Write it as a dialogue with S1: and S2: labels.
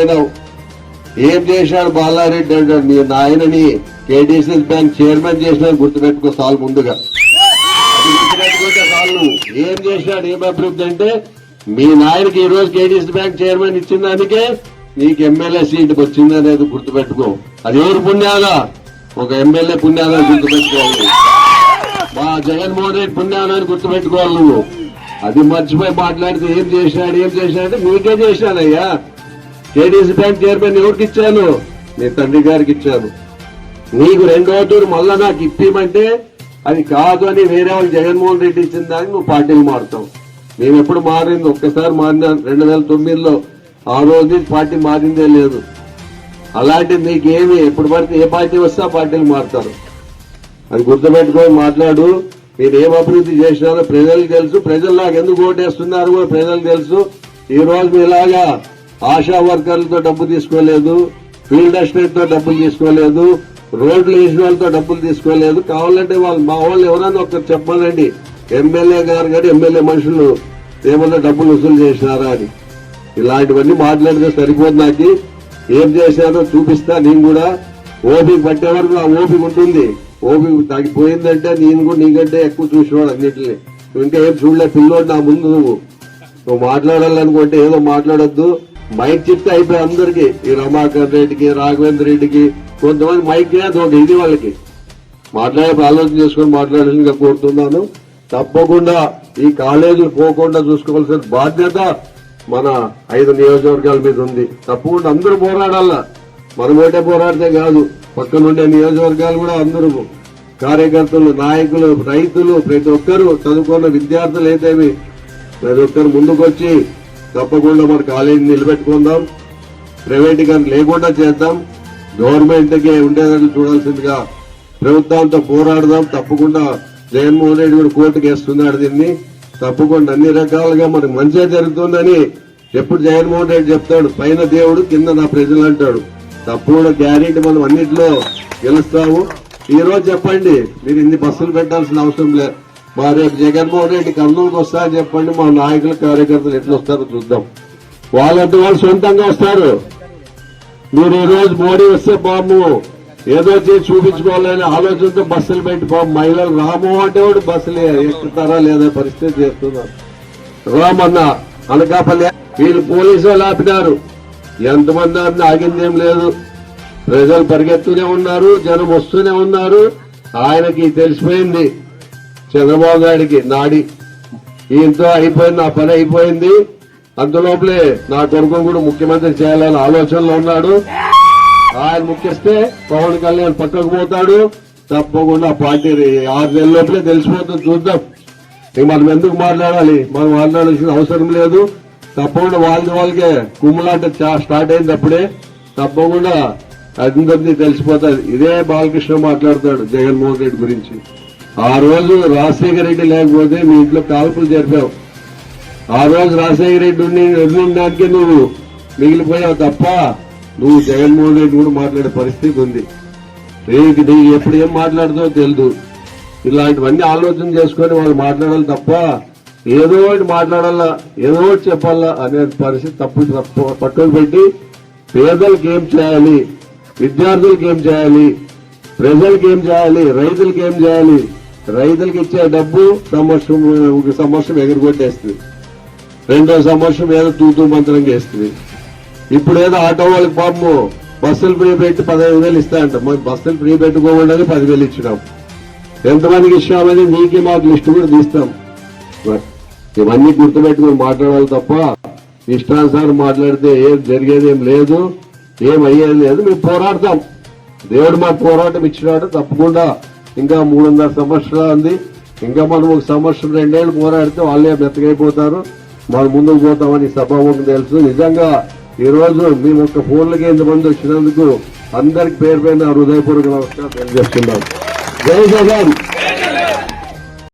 S1: ఏం చేశాడు బాలారెడ్డి అంటాడు. మీ నాయనని కేటీసీఎస్ బ్యాంక్ చైర్మన్ చేసిన గుర్తుపెట్టుకో సాల్ ముందుగా. అది నువ్వు ఏం చేశాడు? ఏం అభివృద్ధి అంటే మీ నాయనకి ఈ రోజు కేటీసీ బ్యాంక్ చైర్మన్ ఇచ్చిన దానికే నీకు ఎమ్మెల్యే సీట్ వచ్చింది అనేది గుర్తుపెట్టుకో. అది ఎవరు పుణ్యాలా? ఒక ఎమ్మెల్యే పుణ్యాలా గుర్తుపెట్టుకోవాలి. మా జగన్మోహన్ రెడ్డి పుణ్యాలని గుర్తుపెట్టుకోవాలి నువ్వు. అది మర్చిపోయి మాట్లాడితే ఏం చేశాడు? ఏం చేశాడు? మీకే చేసినాడయ్యా కేడీసీ బ్యాంక్ చైర్మన్ ఎవరికి ఇచ్చాను? మీ తండ్రి గారికి ఇచ్చాను. నీకు రెండో తూరు మళ్ళా నాకు ఇప్పమంటే అది కాదు అని వేరే వాళ్ళు జగన్మోహన్ రెడ్డి ఇచ్చిన దానికి నువ్వు పార్టీలు మారుతావు. మేము ఎప్పుడు మారింది? ఒక్కసారి మారినా రెండు వేల తొమ్మిదిలో ఆ రోజు నుంచి పార్టీ మారిందే లేదు. అలాంటిది నీకేమి? ఎప్పుడు పడితే ఏ పార్టీ వస్తే ఆ పార్టీలు మారుతారు. అది గుర్తుపెట్టుకొని మాట్లాడు. మీరు ఏం అభివృద్ధి చేసినారో ప్రజలకు తెలుసు. ప్రజలు నాకు ఎందుకు ఓటేస్తున్నారు కూడా ప్రజలకు తెలుసు. ఈ రోజు మీలాగా ఆశా వర్కర్లతో డబ్బు తీసుకోలేదు ఫీల్డ్ అసిస్టెంట్తో డబ్బులు తీసుకోలేదు రోడ్లు వేసిన వాళ్ళతో డబ్బులు తీసుకోలేదు. కావాలంటే వాళ్ళు మా వాళ్ళు ఎవరైనా ఒకరు చెప్పాలండి. ఎమ్మెల్యే గారు కానీ ఎమ్మెల్యే మనుషులు ఏమన్నా డబ్బులు వసూలు చేసినారా అని. ఇలాంటివన్నీ మాట్లాడితే సరిపోదు నాకు. ఏం చేశారో చూపిస్తా నేను కూడా. ఓపిక పట్టే వరకు ఆ ఓపిక ఉంటుంది. ఓపిక తగ్గిపోయిందంటే నేను కూడా నీకంటే ఎక్కువ చూసినవాడు అన్నింటినీ. ఇంకా ఏం చూడలే పిల్లోడు నా ముందు నువ్వు. నువ్వు మాట్లాడాలనుకుంటే ఏదో మాట్లాడొద్దు. మైక్ చెప్తే అయిపోయి అందరికి ఈ రమాకర్ రెడ్డికి రాఘవేంద్ర రెడ్డికి కొంతమంది మైక్ చేయదు ఒక ఇది వాళ్ళకి. మాట్లాడే ఆలోచన చేసుకొని మాట్లాడాలని కోరుతున్నాను. తప్పకుండా ఈ కాలేజీలు పోకుండా చూసుకోవాల్సిన బాధ్యత మన ఐదు నియోజకవర్గాల మీద ఉంది. తప్పకుండా అందరూ పోరాడాలా. మనం ఒకటే పోరాడితే కాదు పక్కనుండే నియోజకవర్గాలు కూడా అందరూ కార్యకర్తలు నాయకులు రైతులు ప్రతి ఒక్కరూ చదువుకున్న విద్యార్థులు అయితేవి ప్రతి ఒక్కరు ముందుకొచ్చి తప్పకుండా మన కాలేజీని నిలబెట్టుకుందాం. ప్రైవేటీకరణ లేకుండా చేద్దాం. గవర్నమెంట్కి ఉండేదాన్ని ఉండేదని చూడాల్సిందిగా ప్రభుత్వంతో పోరాడదాం. తప్పకుండా జగన్మోహన్ రెడ్డి కూడా కోర్టుకు వేస్తున్నాడు దీన్ని. తప్పకుండా అన్ని రకాలుగా మనకు మంచిగా జరుగుతుందని ఎప్పుడు జగన్మోహన్ రెడ్డి చెప్తాడు. పైన దేవుడు కింద నా ప్రజలు అంటాడు. తప్పకుండా గ్యారెంటీ మనం అన్నింటిలో గెలుస్తాము. ఈ రోజు చెప్పండి మీరు ఇన్ని బస్సులు పెట్టాల్సిన అవసరం లేదు మా రేపు జగన్మోహన్ రెడ్డి కర్నూలుకి వస్తారని చెప్పండి మా నాయకుల కార్యకర్తలు ఎట్లా వస్తారో చూద్దాం. వాళ్ళంటే వాళ్ళు సొంతంగా వస్తారు. మీరు ఈరోజు మోడీ వస్తే బాబు ఏదో చేసి చూపించుకోవాలని ఆలోచనతో బస్సులు పెట్టి బాబు మహిళలు రాము అంటే కూడా బస్సులు ఎక్కుతారా లేదా పరిస్థితి చేస్తున్నారు. రామన్న అనకాపల్లి వీళ్ళు పోలీసు వాళ్ళు ఆపినారు? ఎంతమంది ఆపిన ఆగిందేం లేదు. ప్రజలు పరిగెత్తూనే ఉన్నారు జనం వస్తూనే ఉన్నారు. ఆయనకి తెలిసిపోయింది. చంద్రబాబు నాయుడికి నాడి. ఈయంతో అయిపోయింది నా పని అయిపోయింది. అందులోపలే నా కొడుకు కూడా ముఖ్యమంత్రి చేయాలని ఆలోచనలో ఉన్నాడు. ఆయన ముఖ్యస్తే పవన్ కళ్యాణ్ పక్కకు పోతాడు తప్పకుండా పార్టీ ఆరు నెలల లోపలే తెలిసిపోతుంది చూద్దాం. ఇక మనం ఎందుకు మాట్లాడాలి? మనం మాట్లాడాల్సిన అవసరం లేదు. తప్పకుండా వాళ్ళది వాళ్ళకే కుమ్ములాట స్టార్ట్ అయింది అప్పుడే. తప్పకుండా అందరినీ తెలిసిపోతుంది ఇదే బాలకృష్ణ మాట్లాడతాడు జగన్మోహన్ రెడ్డి గురించి. ఆ రోజు రాజశేఖర రెడ్డి లేకపోతే మీ ఇంట్లో కాల్పులు జరిపావు. ఆ రోజు రాజశేఖర రెడ్డి ఉండి దానికి నువ్వు మిగిలిపోయావు తప్ప నువ్వు జగన్మోహన్ రెడ్డి కూడా మాట్లాడే పరిస్థితి ఉంది. రేపు నీకు ఎప్పుడు ఏం మాట్లాడుతావో తెలియదు ఇలాంటివన్నీ ఆలోచన చేసుకొని వాళ్ళు మాట్లాడాలి తప్ప ఏదో ఒకటి మాట్లాడాలా ఏదో ఒకటి చెప్పాలా అనే పరిస్థితి తప్పు తప్పు పెట్టి పేదలకు ఏం చేయాలి విద్యార్థులకు ఏం చేయాలి ప్రజలకు ఏం చేయాలి రైతులకు ఏం చేయాలి రైతులకు ఇచ్చే డబ్బు సంవత్సరం ఒక సంవత్సరం ఎగరగొట్టేస్తుంది. రెండో సంవత్సరం ఏదో తూతూ మంత్రంగా వేస్తుంది. ఇప్పుడు ఏదో ఆటో వాళ్ళకి పాపము బస్సులు ఫ్రీ పెట్టి పదహైదు వేలు ఇస్తాయంట. మరి బస్సులు ఫ్రీ పెట్టుకోకుండా పదివేలు ఇచ్చినాం. ఎంతమందికి ఇచ్చామని నీకే మాకు లిస్టు కూడా తీస్తాం. ఇవన్నీ గుర్తుపెట్టుకుని మాట్లాడాలి తప్ప ఇష్టానుసారం మాట్లాడితే ఏం జరిగేది ఏం లేదు ఏం అయ్యేది లేదు. మేము పోరాడతాం. దేవుడు మాకు పోరాటం ఇచ్చినాడు. తప్పకుండా ఇంకా మూడున్నర సంవత్సరాలు ఉంది ఇంకా మనం ఒక సంవత్సరం రెండేళ్ళు పోరాడితే వాళ్ళే బ్రతకైపోతారు మనం ముందుకు పోతామని సభాముఖం తెలుసు. నిజంగా ఈ రోజు మేము ఒక ఫోన్లకి ఎంతమంది వచ్చినందుకు అందరికి పేరు పైన హృదయపూర్వక నమస్కారం తెలియజేస్తున్నాం జై జగన్!